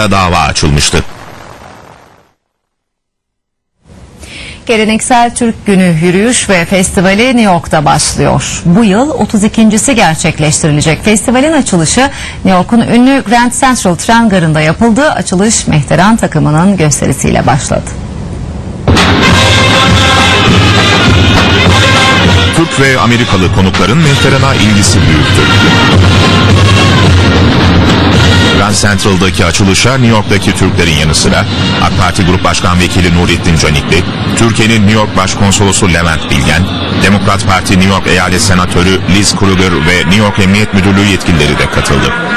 hakkında dava açılmıştı. Geleneksel Türk Günü yürüyüş ve festivali New York'ta başlıyor. Bu yıl 32.si gerçekleştirilecek. Festivalin açılışı New York'un ünlü Grand Central tren garında yapıldı. Açılış Mehteran takımının gösterisiyle başladı. Türk ve Amerikalı konukların Mehteran'a ilgisi büyüktü. Central'daki açılışa New York'taki Türklerin yanı sıra AK Parti Grup Başkan Vekili Nurettin Canikli, Türkiye'nin New York Başkonsolosu Levent Bilgen, Demokrat Parti New York Eyalet Senatörü Liz Kruger ve New York Emniyet Müdürlüğü yetkilileri de katıldı.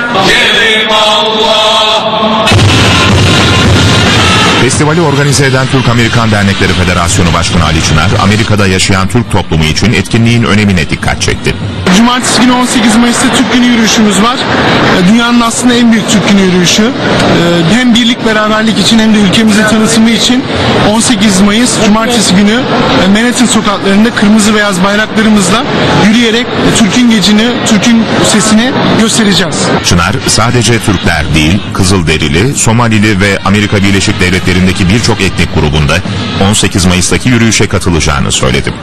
Festivali organize eden Türk-Amerikan Dernekleri Federasyonu Başkanı Ali Çınar, Amerika'da yaşayan Türk toplumu için etkinliğin önemine dikkat çekti. Cumartesi günü 18 Mayıs'ta Türk Günü yürüyüşümüz var. Ee, Dünyanın aslında en büyük Türk Günü yürüyüşü. Ee, Hem birlik beraberlik için hem de ülkemizin tanıtımı için 18 Mayıs Cumartesi günü e, Manhattan sokaklarında kırmızı beyaz bayraklarımızla yürüyerek e, Türk'ün gecini, Türk'ün sesini göstereceğiz. Çınar sadece Türkler değil, Kızılderili, Somalili ve Amerika Birleşik Devletleri'ndeki birçok etnik grubunda 18 Mayıs'taki yürüyüşe katılacağını söyledi.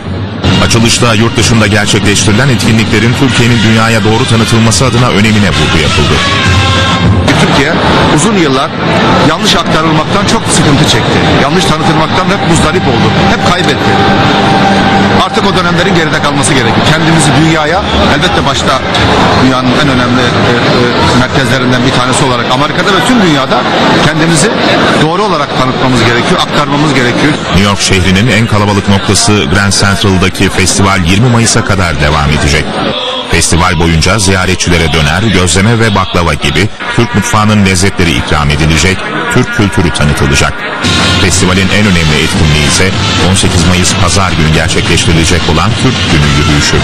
Açılışta yurt dışında gerçekleştirilen etkinliklerin Türkiye'nin dünyaya doğru tanıtılması adına önemine vurgu yapıldı. Türkiye uzun yıllar yanlış aktarılmaktan çok sıkıntı çekti. Yanlış tanıtılmaktan hep muzdarip oldu. Hep kaybetti. Artık o dönemlerin geride kalması gerekiyor. Kendimizi dünyaya elbette başta dünyanın en önemli e, merkezlerinden bir tanesi olarak Amerika'da ve tüm dünyada kendimizi doğru olarak tanıtmamız gerekiyor, aktarmamız gerekiyor. New York şehrinin en kalabalık noktası Grand Central'daki festival 20 Mayıs'a kadar devam edecek. Festival boyunca ziyaretçilere döner, gözleme ve baklava gibi Türk mutfağının lezzetleri ikram edilecek, Türk kültürü tanıtılacak. Festivalin en önemli etkinliği ise 18 Mayıs Pazar günü gerçekleştirilecek olan Türk Günü yürüyüşü.